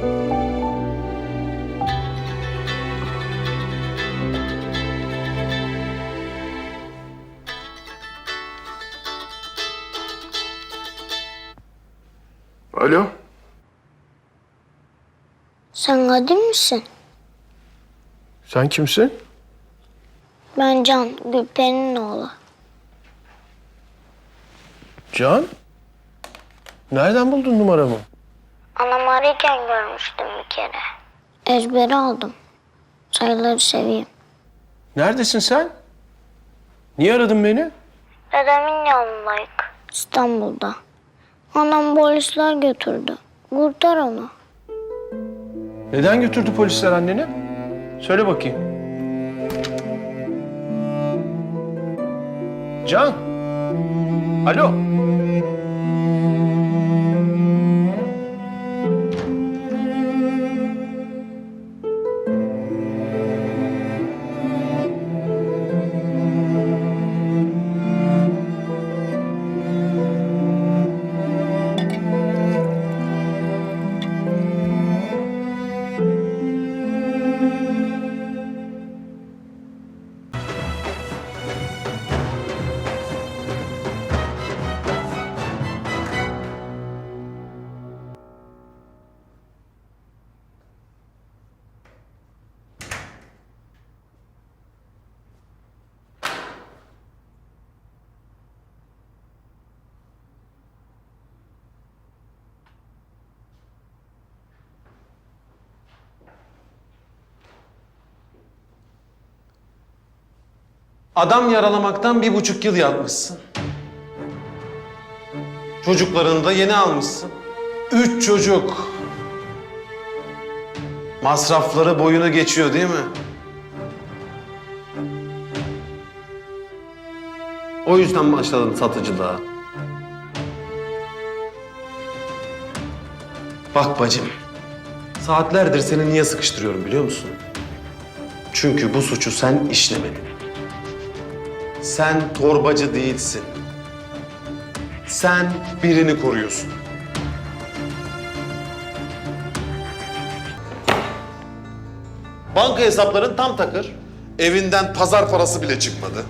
Alo. Sen Kadir misin? Sen kimsin? Ben Can, Gülper'in oğlu. Can? Nereden buldun numaramı? Anam ararken görmüştüm bir kere. Ezbere aldım. Sayıları seveyim. Neredesin sen? Niye aradın beni? Dedemin yanındayız. İstanbul'da. Anam polisler götürdü. Kurtar onu. Neden götürdü polisler anneni? Söyle bakayım. Can. Alo. Adam yaralamaktan bir buçuk yıl yatmışsın. Çocuklarını da yeni almışsın. Üç çocuk. Masrafları boyunu geçiyor değil mi? O yüzden başladın satıcılığa. Bak bacım, saatlerdir seni niye sıkıştırıyorum biliyor musun? Çünkü bu suçu sen işlemedin. Sen torbacı değilsin. Sen birini koruyorsun. Banka hesapların tam takır. Evinden pazar parası bile çıkmadı.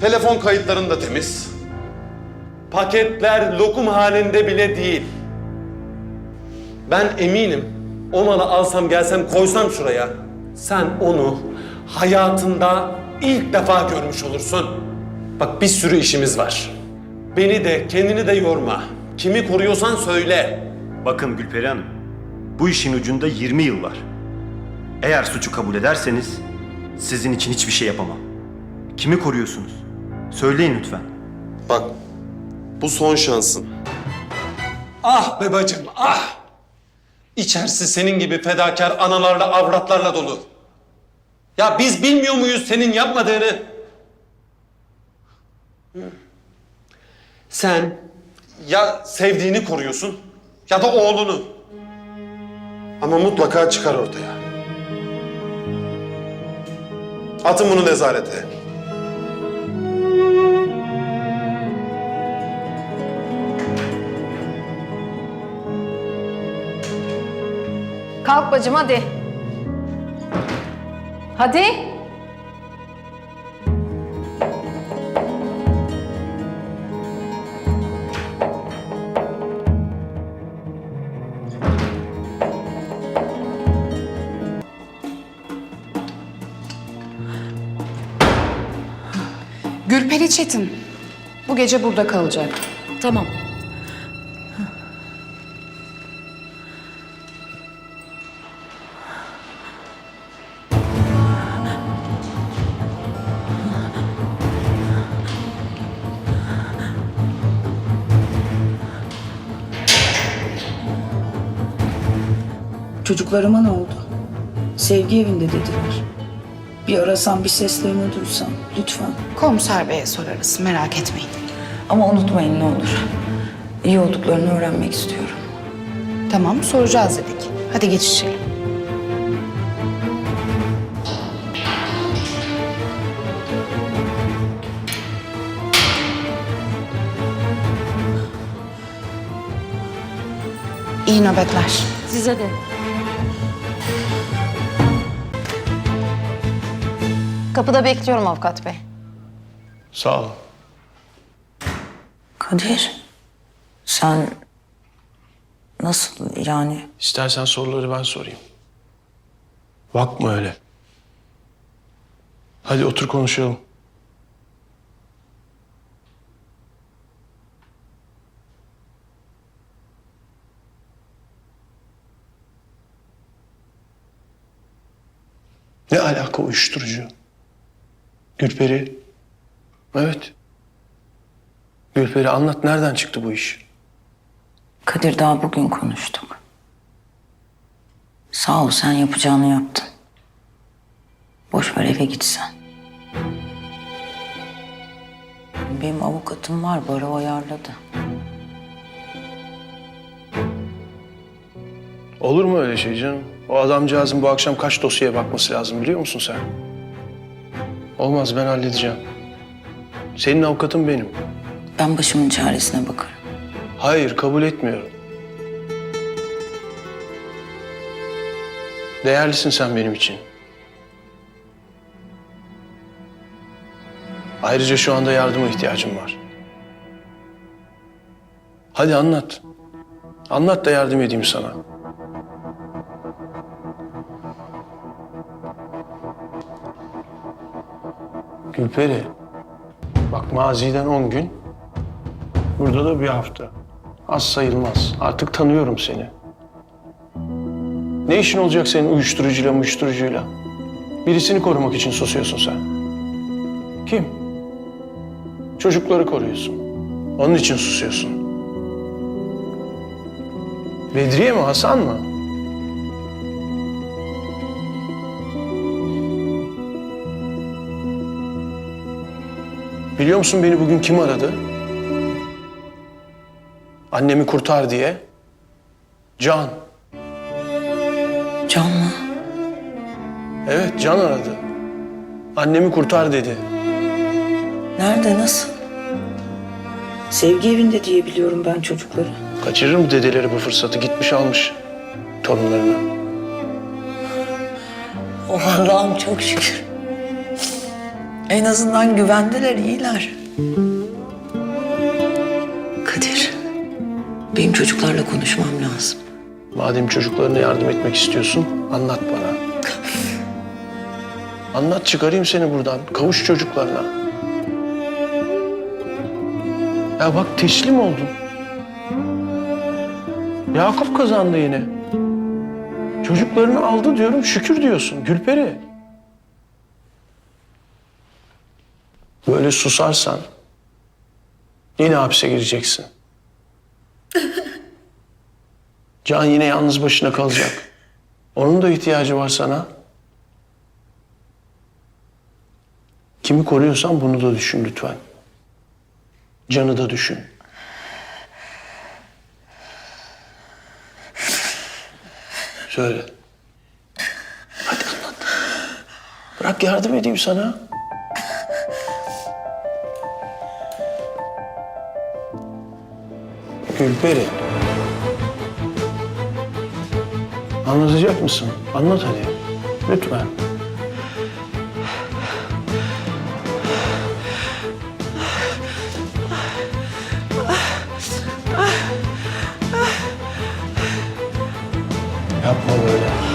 Telefon kayıtların da temiz. Paketler lokum halinde bile değil. Ben eminim o malı alsam gelsem koysam şuraya. Sen onu hayatında ilk defa görmüş olursun. Bak bir sürü işimiz var. Beni de kendini de yorma. Kimi koruyorsan söyle. Bakın Gülperi Hanım, bu işin ucunda 20 yıl var. Eğer suçu kabul ederseniz sizin için hiçbir şey yapamam. Kimi koruyorsunuz? Söyleyin lütfen. Bak bu son şansın. Ah be bacım ah! İçerisi senin gibi fedakar analarla avratlarla dolu. Ya biz bilmiyor muyuz senin yapmadığını? Sen ya sevdiğini koruyorsun ya da oğlunu. Ama mutlaka çıkar ortaya. Atın bunu nezarete. Kalk bacım hadi. Hadi. Gülperi Çetin. Bu gece burada kalacak. Tamam. Çocuklarıma ne oldu? Sevgi evinde dediler. Bir arasam bir seslerini duysam lütfen. Komiser Bey'e sorarız merak etmeyin. Ama unutmayın ne olur. İyi olduklarını öğrenmek istiyorum. Tamam soracağız dedik. Hadi geç içeri. İyi nöbetler. Size de. Kapıda bekliyorum avukat bey. Sağ ol. Kadir, sen Nasıl yani? İstersen soruları ben sorayım. Bakma öyle. Hadi otur konuşalım. Ne alaka uyuşturucu? Gülperi. Evet. Gülperi anlat nereden çıktı bu iş? Kadir daha bugün konuştuk. Sağ ol sen yapacağını yaptın. Boş ver eve git sen. Benim avukatım var, baro ayarladı. Olur mu öyle şey canım? O adamcağızın bu akşam kaç dosyaya bakması lazım biliyor musun sen? Olmaz ben halledeceğim. Senin avukatın benim. Ben başımın çaresine bakarım. Hayır kabul etmiyorum. Değerlisin sen benim için. Ayrıca şu anda yardıma ihtiyacım var. Hadi anlat. Anlat da yardım edeyim sana. Gülperi. Bak maziden on gün, burada da bir hafta. Az sayılmaz. Artık tanıyorum seni. Ne işin olacak senin uyuşturucuyla uyuşturucuyla? Birisini korumak için susuyorsun sen. Kim? Çocukları koruyorsun. Onun için susuyorsun. Bedriye mi, Hasan mı? Biliyor musun beni bugün kim aradı? Annemi kurtar diye. Can. Can mı? Evet Can aradı. Annemi kurtar dedi. Nerede, nasıl? Sevgi evinde diye biliyorum ben çocukları. Kaçırır mı dedeleri bu fırsatı? Gitmiş almış torunlarını. Oh Allah'ım çok şükür. En azından güvendeler, iyiler. Kadir, benim çocuklarla konuşmam lazım. Madem çocuklarına yardım etmek istiyorsun, anlat bana. Anlat çıkarayım seni buradan. Kavuş çocuklarına. Ya bak teslim oldun. Yakup kazandı yine. Çocuklarını aldı diyorum, şükür diyorsun. Gülperi. Böyle susarsan yine hapse gireceksin. Can yine yalnız başına kalacak. Onun da ihtiyacı var sana. Kimi koruyorsan bunu da düşün lütfen. Canı da düşün. Söyle. Hadi anlat. Bırak yardım edeyim sana. Gülperi. Anlatacak mısın? Anlat hadi. Lütfen. Yapma böyle.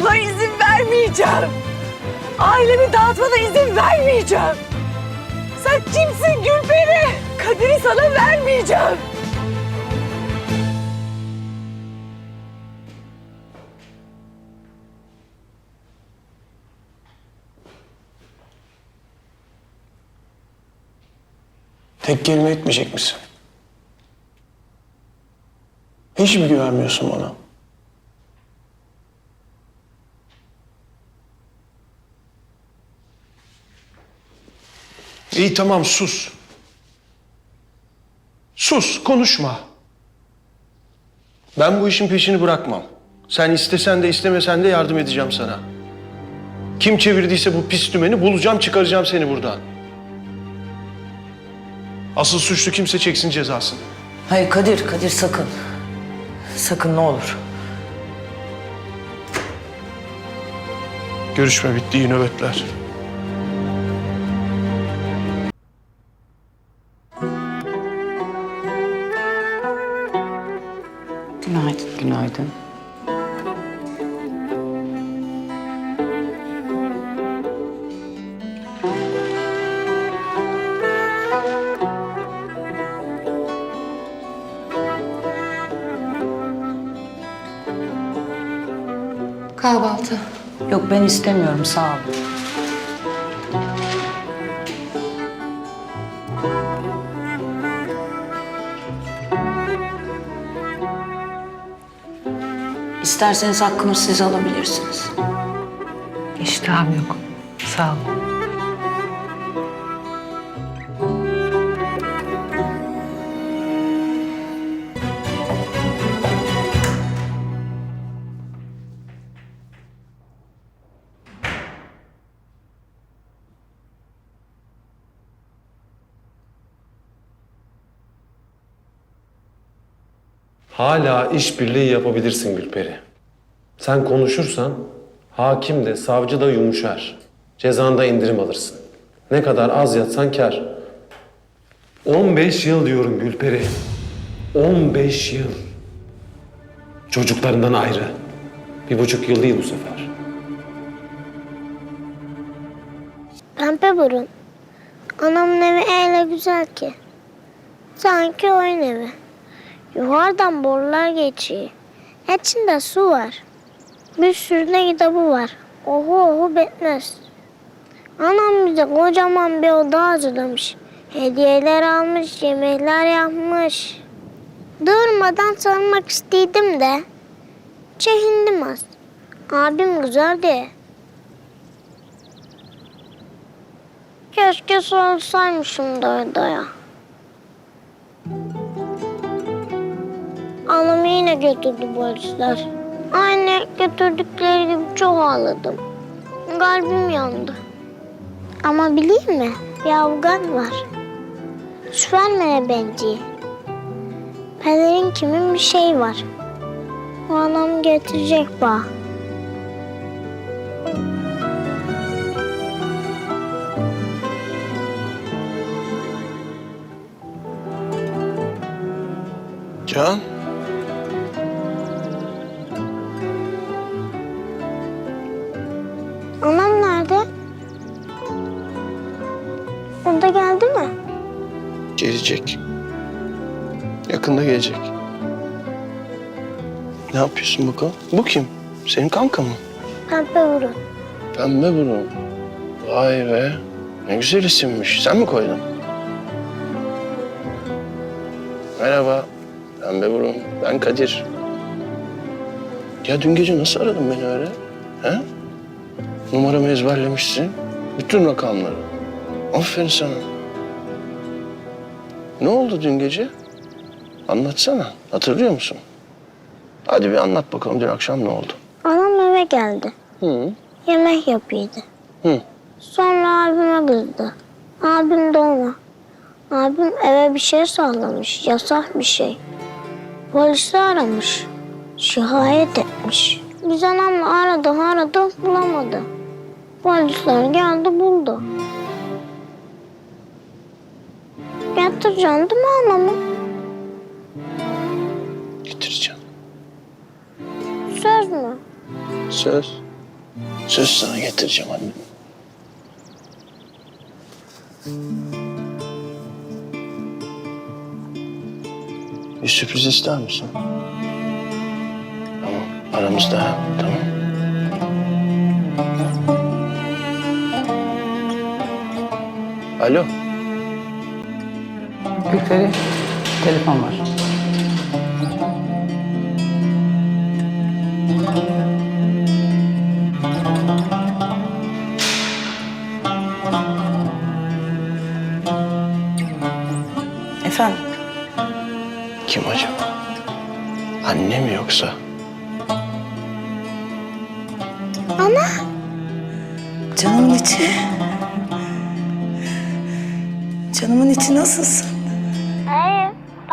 Buna izin vermeyeceğim. Ailemi dağıtmana izin vermeyeceğim. Sen kimsin Gülperi? Kadir'i sana vermeyeceğim. Tek kelime etmeyecek misin? Hiç mi güvenmiyorsun bana? İyi tamam sus. Sus, konuşma. Ben bu işin peşini bırakmam. Sen istesen de istemesen de yardım edeceğim sana. Kim çevirdiyse bu pis dümeni bulacağım, çıkaracağım seni buradan. Asıl suçlu kimse çeksin cezasını. Hayır Kadir, Kadir sakın. Sakın ne olur. Görüşme bitti, iyi nöbetler. Ben istemiyorum sağ ol. İsterseniz hakkımı siz alabilirsiniz. İştahım yok. Sağ ol. Hala işbirliği yapabilirsin Gülperi. Sen konuşursan hakim de savcı da yumuşar. Cezanda indirim alırsın. Ne kadar az yatsan kar. 15 yıl diyorum Gülperi. 15 yıl. Çocuklarından ayrı. Bir buçuk yıl değil bu sefer. Pembe burun. Anamın evi öyle güzel ki. Sanki oyun evi. Yuvardan borular geçiyor. İçinde su var. Bir sürü de kitabı var. Ohu ohu bitmez. Anam bize kocaman bir oda hazırlamış. Hediyeler almış, yemekler yapmış. Durmadan sarılmak isteydim de çekindim az. Abim güzel diye. Keşke sorsaymışım da ya. Anamı yine götürdü polisler. Aynı götürdükleri gibi çok ağladım. Kalbim yandı. Ama bileyim mi? Bir Afgan var. Süpermen'e benziyor. Pelerin kimin bir şey var. O anam getirecek bana. Can, gelecek. Yakında gelecek. Ne yapıyorsun bakalım? Bu kim? Senin kanka mı? Pembe burun. Pembe burun. Vay be. Ne güzel isimmiş. Sen mi koydun? Merhaba. Pembe burun. Ben Kadir. Ya dün gece nasıl aradın beni öyle? He? Numaramı ezberlemişsin. Bütün rakamları. Aferin sana. Ne oldu dün gece? Anlatsana. Hatırlıyor musun? Hadi bir anlat bakalım dün akşam ne oldu? Anam eve geldi. Hı. Yemek yapıyordu. Hı. Sonra abime kızdı. Abim de ona. Abim eve bir şey sallamış. Yasak bir şey. Polisi aramış. Şikayet etmiş. Biz anamla aradı aradı bulamadı. Polisler geldi buldu. Getireceksin değil mi anamı? Getireceğim. Söz mü? Söz. Söz sana getireceğim annem. Bir sürpriz ister misin? Tamam. Aramızda tamam. Alo. Gülperi, telefon var. Efendim? Kim acaba? Anne mi yoksa? Ana. Canımın içi. Canımın içi nasılsın?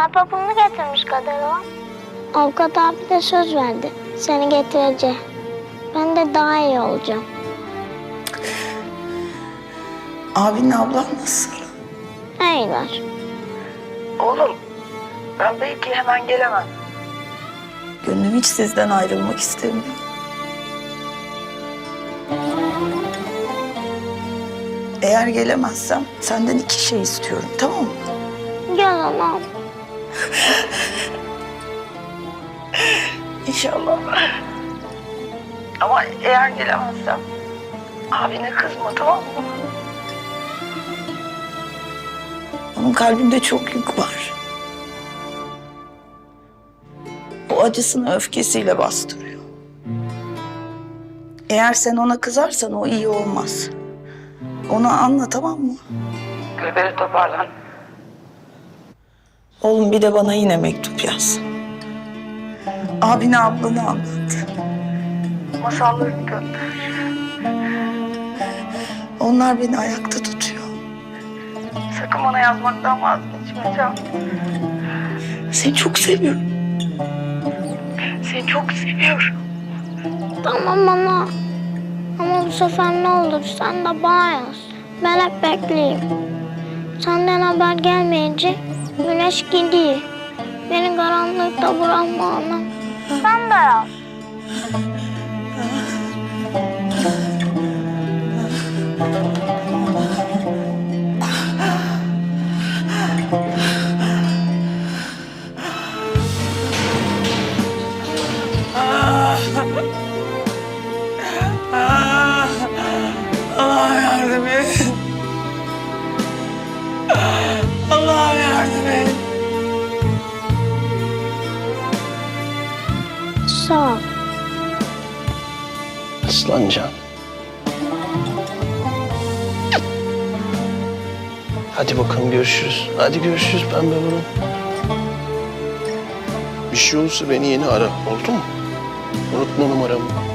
Hayır. Papa bunu getirmiş Kadir o. Avukat abi de söz verdi. Seni getireceğim. Ben de daha iyi olacağım. Abinle ablan nasıl? İyiler. Oğlum, ben belki hemen gelemem. Gönlüm hiç sizden ayrılmak istemiyor. Eğer gelemezsem senden iki şey istiyorum, tamam mı? Gel anam. İnşallah. Ama eğer gelemezsem abine kızma, tamam mı? Onun kalbinde çok yük var. O acısını öfkesiyle bastırıyor. Eğer sen ona kızarsan o iyi olmaz. Ona anla tamam mı? Gülberi toparlan. Oğlum bir de bana yine mektup yaz. Abine ablanı anlat. Masallarını gönder. Onlar beni ayakta tutuyor. Sakın bana yazmaktan vazgeçme Can. Seni çok seviyorum. Seni çok seviyorum. Tamam ana. Ama bu sefer ne olur sen de bana yaz. Ben hep bekleyeyim. Senden haber gelmeyince güneş gidiyor. Beni karanlıkta bırakma ana. Sen de yaz. Yardım et. Sağ ol. Aslancan. Hadi bakalım görüşürüz. Hadi görüşürüz pembe burun. Bir şey olursa beni yeni ara. Oldu mu? Unutma numaramı.